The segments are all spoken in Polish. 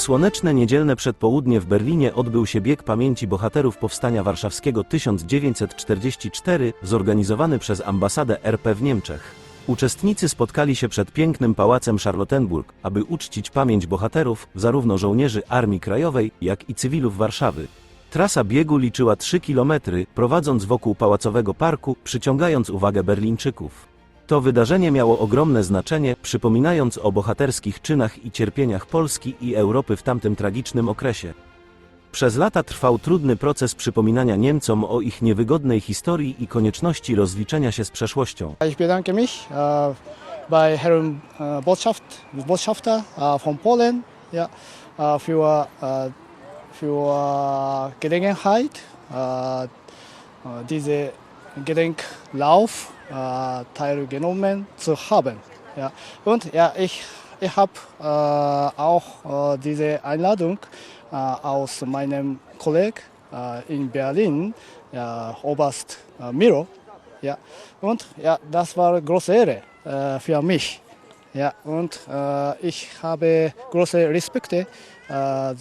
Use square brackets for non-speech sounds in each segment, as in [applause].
Słoneczne niedzielne przedpołudnie w Berlinie odbył się bieg pamięci bohaterów Powstania Warszawskiego 1944, zorganizowany przez ambasadę RP w Niemczech. Uczestnicy spotkali się przed pięknym pałacem Charlottenburg, aby uczcić pamięć bohaterów, zarówno żołnierzy Armii Krajowej, jak i cywilów Warszawy. Trasa biegu liczyła 3 km, prowadząc wokół pałacowego parku, przyciągając uwagę Berlińczyków. To wydarzenie miało ogromne znaczenie, przypominając o bohaterskich czynach i cierpieniach Polski i Europy w tamtym tragicznym okresie. Przez lata trwał trudny proces przypominania Niemcom o ich niewygodnej historii i konieczności rozliczenia się z przeszłością. Ich bedanke mich äh, bei Herrn äh, Botschaft, Botschafter äh, von Polen ja, äh, für, äh, für Gelegenheit, äh, äh, diese Gedenklauf teilgenommen zu haben. Ja. Und ja, ich, ich habe äh, auch äh, diese Einladung äh, aus meinem Kollegen äh, in Berlin, ja, Oberst äh, Miro, ja, und ja, das war große Ehre äh, für mich. Ja, und äh, ich habe große Respekte äh,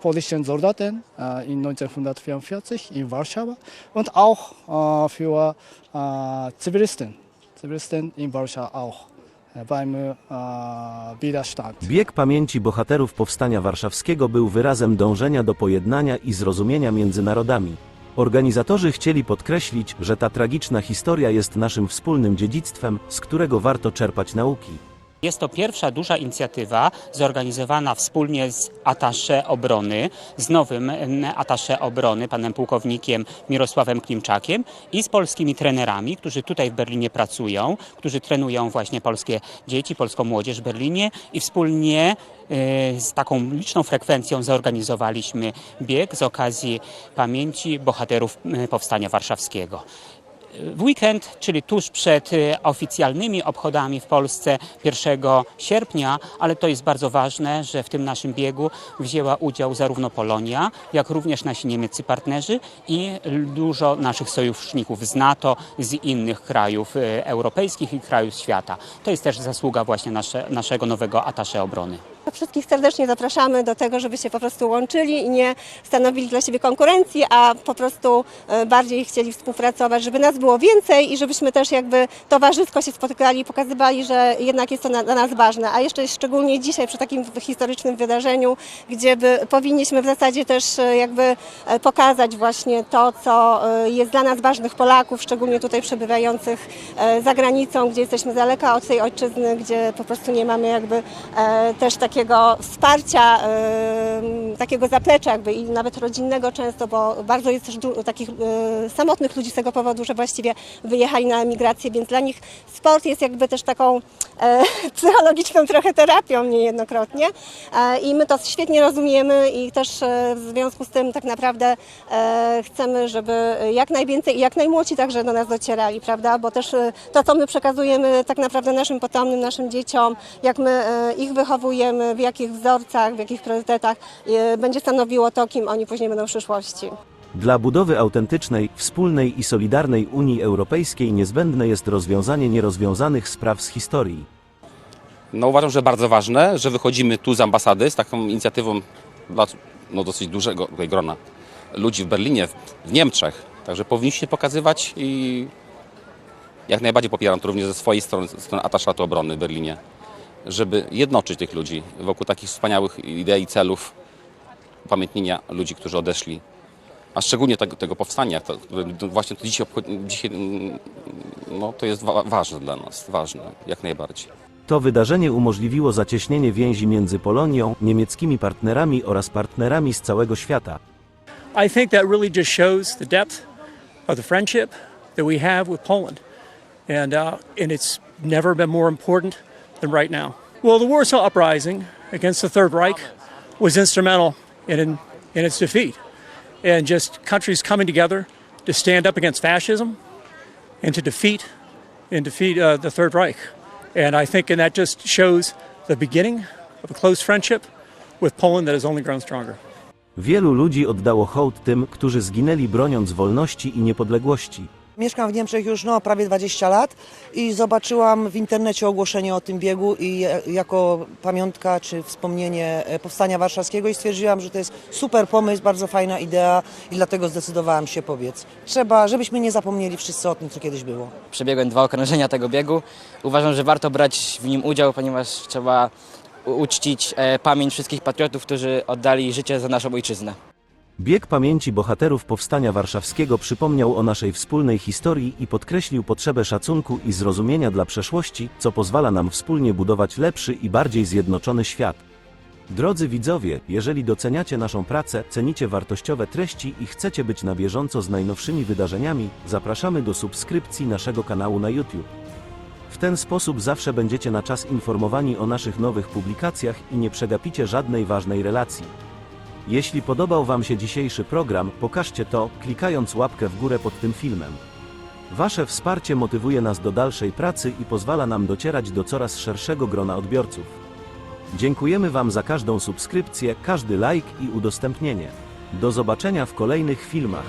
polnischen Soldaten äh, in 1944 in Warschau und auch äh, für äh, Zivilisten, Zivilisten in Warschau auch beim. Bieg pamięci bohaterów Powstania Warszawskiego był wyrazem dążenia do pojednania i zrozumienia między narodami. Organizatorzy chcieli podkreślić, że ta tragiczna historia jest naszym wspólnym dziedzictwem, z którego warto czerpać nauki. Jest to pierwsza duża inicjatywa zorganizowana wspólnie z atasze obrony, z nowym atasze obrony, panem pułkownikiem Mirosławem Klimczakiem i z polskimi trenerami, którzy tutaj w Berlinie pracują, którzy trenują właśnie polskie dzieci, polską młodzież w Berlinie i wspólnie e, z taką liczną frekwencją zorganizowaliśmy bieg z okazji pamięci bohaterów Powstania Warszawskiego. W weekend, czyli tuż przed e, oficjalnymi obchodami w Polsce 1 sierpnia, ale to jest bardzo ważne, że w tym naszym biegu wzięła udział zarówno Polonia, jak również nasi niemieccy partnerzy i dużo naszych sojuszników z NATO, z innych krajów e, europejskich i krajów świata. To jest też zasługa właśnie nasze, naszego nowego atasze obrony. Wszystkich serdecznie zapraszamy do tego, żeby się po prostu łączyli i nie stanowili dla siebie konkurencji, a po prostu e, bardziej chcieli współpracować, żeby nas było więcej i żebyśmy też jakby towarzysko się spotykali i pokazywali, że jednak jest to na- dla nas ważne. A jeszcze szczególnie dzisiaj przy takim historycznym wydarzeniu, gdzie by, powinniśmy w zasadzie też e, jakby e, pokazać właśnie to, co jest dla nas ważnych Polaków, szczególnie tutaj przebywających za granicą, gdzie jesteśmy daleka od tej ojczyzny, gdzie po prostu nie mamy jakby też takiego wsparcia, takiego zaplecza jakby i nawet rodzinnego często, bo bardzo jest też takich e, samotnych ludzi z tego powodu, że właściwie wyjechali na emigrację, więc dla nich sport jest jakby też taką e, [laughs] psychologiczną trochę terapią niejednokrotnie. E, i my to świetnie rozumiemy i też w związku z tym tak naprawdę chcemy, żeby jak najwięcej i jak najmłodsi także do nas docierali, prawda, bo też to, co my przekazujemy tak naprawdę naszym potomnym, naszym dzieciom, jak my ich wychowujemy, w jakich wzorcach, w jakich priorytetach, e, będzie stanowiło to, kim oni później będą w przyszłości. Dla budowy autentycznej, wspólnej i solidarnej Unii Europejskiej niezbędne jest rozwiązanie nierozwiązanych spraw z historii. No uważam, że bardzo ważne, że wychodzimy tu z ambasady z taką inicjatywą dla no, dosyć dużego tutaj grona ludzi w Berlinie, w- w Niemczech. Także powinniście pokazywać i jak najbardziej popieram to również ze swojej strony, ze strony Ataszatu Obrony w Berlinie, żeby jednoczyć tych ludzi wokół takich wspaniałych idei i celów upamiętnienia ludzi, którzy odeszli. A szczególnie tego, tego powstania, to, które właśnie to dzisiaj, dzisiaj mm, no, to jest wa- ważne dla nas, ważne, jak najbardziej. To wydarzenie umożliwiło zacieśnienie więzi między Polonią, niemieckimi partnerami oraz partnerami z całego świata. I think that really just shows the depth of the friendship that we have with Poland. And, uh, and it's never been more important than right now. Well, the Warsaw Uprising against the Third Reich was instrumental in, in, in its defeat. And just countries coming together to stand up against fascism and to defeat and defeat uh, the Third Reich. And I think and that just shows the beginning of a close friendship with Poland that has only grown stronger. Wielu ludzi oddało hołd tym, którzy zginęli broniąc wolności i niepodległości. Mieszkam w Niemczech już no, prawie 20 lat i zobaczyłam w internecie ogłoszenie o tym biegu i jako pamiątka czy wspomnienie e, Powstania Warszawskiego i stwierdziłam, że to jest super pomysł, bardzo fajna idea i dlatego zdecydowałam się powiedz. Trzeba, żebyśmy nie zapomnieli wszyscy o tym, co kiedyś było. Przebiegłem dwa okrążenia tego biegu. Uważam, że warto brać w nim udział, ponieważ trzeba uczcić e, pamięć wszystkich patriotów, którzy oddali życie za naszą ojczyznę. Bieg pamięci bohaterów Powstania Warszawskiego przypomniał o naszej wspólnej historii i podkreślił potrzebę szacunku i zrozumienia dla przeszłości, co pozwala nam wspólnie budować lepszy i bardziej zjednoczony świat. Drodzy widzowie, jeżeli doceniacie naszą pracę, cenicie wartościowe treści i chcecie być na bieżąco z najnowszymi wydarzeniami, zapraszamy do subskrypcji naszego kanału na YouTube. W ten sposób zawsze będziecie na czas informowani o naszych nowych publikacjach i nie przegapicie żadnej ważnej relacji. Jeśli podobał Wam się dzisiejszy program, pokażcie to, klikając łapkę w górę pod tym filmem. Wasze wsparcie motywuje nas do dalszej pracy i pozwala nam docierać do coraz szerszego grona odbiorców. Dziękujemy Wam za każdą subskrypcję, każdy like i udostępnienie. Do zobaczenia w kolejnych filmach.